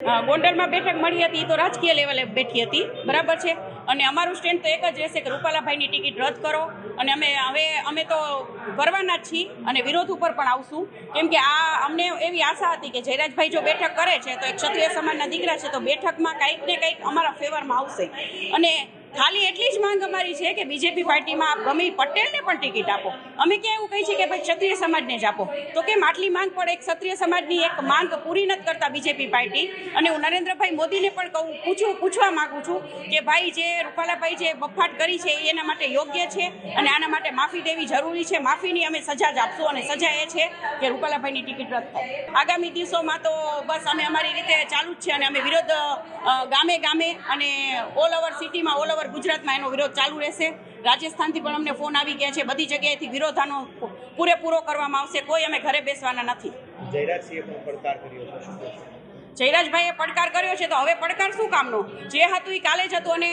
ગોંડલમાં બેઠક મળી હતી, તો રાજકીય લેવલે બેઠી હતી. બરાબર છે? અને અમારું સ્ટેન્ડ તો એક જ રહેશે કે રૂપાલાભાઈની ટિકિટ રદ કરો. અને અમે, હવે અમે તો કરવાના જ છીએ અને વિરોધ ઉપર પણ આવશું. કેમ કે આ અમને એવી આશા હતી કે જયરાજભાઈ જો બેઠક કરે છે, તો એક ક્ષત્રિય સમાજના દીકરા છે, તો બેઠકમાં કંઈક ને કંઈક અમારા ફેવરમાં આવશે. અને ખાલી એટલી જ માંગ અમારી છે કે બીજેપી પાર્ટીમાં ગમે પટેલને પણ ટિકિટ આપો. અમે ક્યાં એવું કહી છીએ કે ભાઈ, ક્ષત્રિય સમાજને જ આપો. તો કેમ આટલી માંગ પણ એક ક્ષત્રિય સમાજની એક માંગ પૂરી નથી કરતા બીજેપી પાર્ટી. અને હું નરેન્દ્રભાઈ મોદીને પણ કહું, પૂછું, પૂછવા માંગુ છું કે ભાઈ, જે રૂપાલાભાઈ જે બફાટ કરી છે એના માટે યોગ્ય છે? અને આના માટે માફી દેવી જરૂરી છે? માફીની અમે સજા જ આપશું અને સજા એ છે કે રૂપાલાભાઈની ટિકિટ રદ થાય. આગામી દિવસોમાં તો બસ અમે અમારી રીતે ચાલુ જ છે અને અમે વિરોધ ગામે ગામે અને ઓલ ઓવર સિટીમાં, ઓલ ઓવર ગુજરાતમાં એનો વિરોધ ચાલુ રહેશે. રાજસ્થાનથી પણ અમને ફોન આવી ગયા છે. બધી જગ્યાએથી વિરોધાનો પૂરેપૂરો કરવામાં આવશે. કોઈ અમે ઘરે બેસવાના નથી. જયરાજસિંહે પણ પડકાર કર્યો છે. જયરાજભાઈએ પડકાર કર્યો છે તો હવે પડકાર શું કામનો? જે હતું એ કાલે જ હતું અને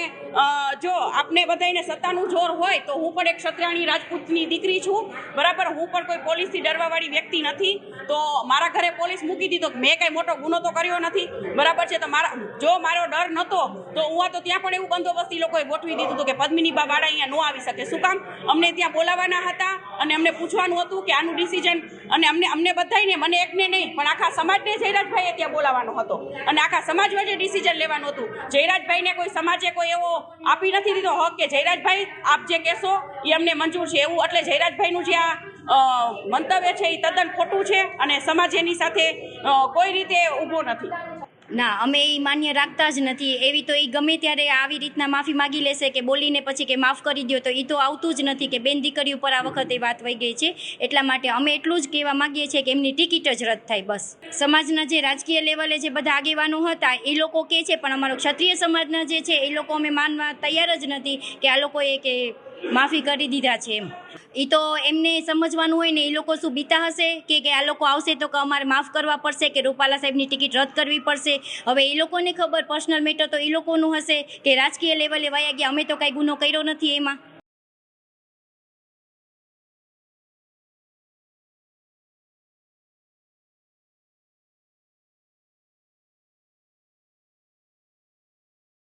જો આપને બધાને સત્તાનું જોર હોય તો હું પણ એક ક્ષત્રાણી રાજપૂતની દીકરી છું. બરાબર, હું પણ કોઈ પોલીસથી ડરવાવાળી વ્યક્તિ નથી. તો મારા ઘરે પોલીસ મૂકી દીધો. મેં કંઈ મોટો ગુનો તો કર્યો નથી. બરાબર છે, તો મારા, જો મારો ડર નહોતો તો હું તો ત્યાં પણ એવું બંદોબસ્ત લોકોએ ગોઠવી દીધું હતું કે પદ્મિની બા વાળા અહીંયા ન આવી શકે. શું કામ? અમને ત્યાં બોલાવવાના હતા અને અમને પૂછવાનું હતું કે આનું ડિસિઝન અને અમને અમને બધાયને, મને એકને નહીં, પણ આખા સમાજને જયરાજભાઈએ ત્યાં બોલાવવાનો હતો. અને આખા સમાજ વચ્ચે ડિસિઝન લેવાનું હતું. જયરાજભાઈને કોઈ સમાજે કોઈ એવો આપી નથી દીધો. હક કે જયરાજભાઈ, આપ જે કહેશો એ અમને મંજૂર છે. એવું એટલે જયરાજભાઈનું જે આ મંતવ્ય છે એ તદ્દન ખોટું છે અને સમાજ એની સાથે કોઈ રીતે ઊભો નથી. ના, અમે એ માન્ય રાખતા જ નથી. એવી તો એ ગમે ત્યારે આવી રીતના માફી માગી લેશે કે બોલીને પછી કે માફ કરી દો તો એ તો આવતું જ નથી કે બેન દીકરી ઉપર આ વખતે વાત વહી ગઈ છે. એટલા માટે અમે એટલું જ કહેવા માગીએ છીએ કે એમની ટિકિટ જ રદ થાય બસ. સમાજના જે રાજકીય લેવલે જે બધા આગેવાનો હતા, એ લોકો કહે છે, પણ અમારો ક્ષત્રિય સમાજના જે છે, એ લોકો અમે માનવા તૈયાર જ નથી કે આ લોકોએ કે માફી કરી દીધા છે એમ. એ તો એમને સમજવાનું હોય ને એ લોકો શું બીતા હશે કે કે આ લોકો આવશે તો કે અમારે માફ કરવા પડશે કે રૂપાલા સાહેબની ટિકિટ રદ કરવી પડશે. હવે એ લોકોને ખબર, પર્સનલ મેટર તો એ લોકોનું હશે કે રાજકીય લેવલે વયા ગયા, અમે તો કાંઈ ગુનો કર્યો નથી એમાં.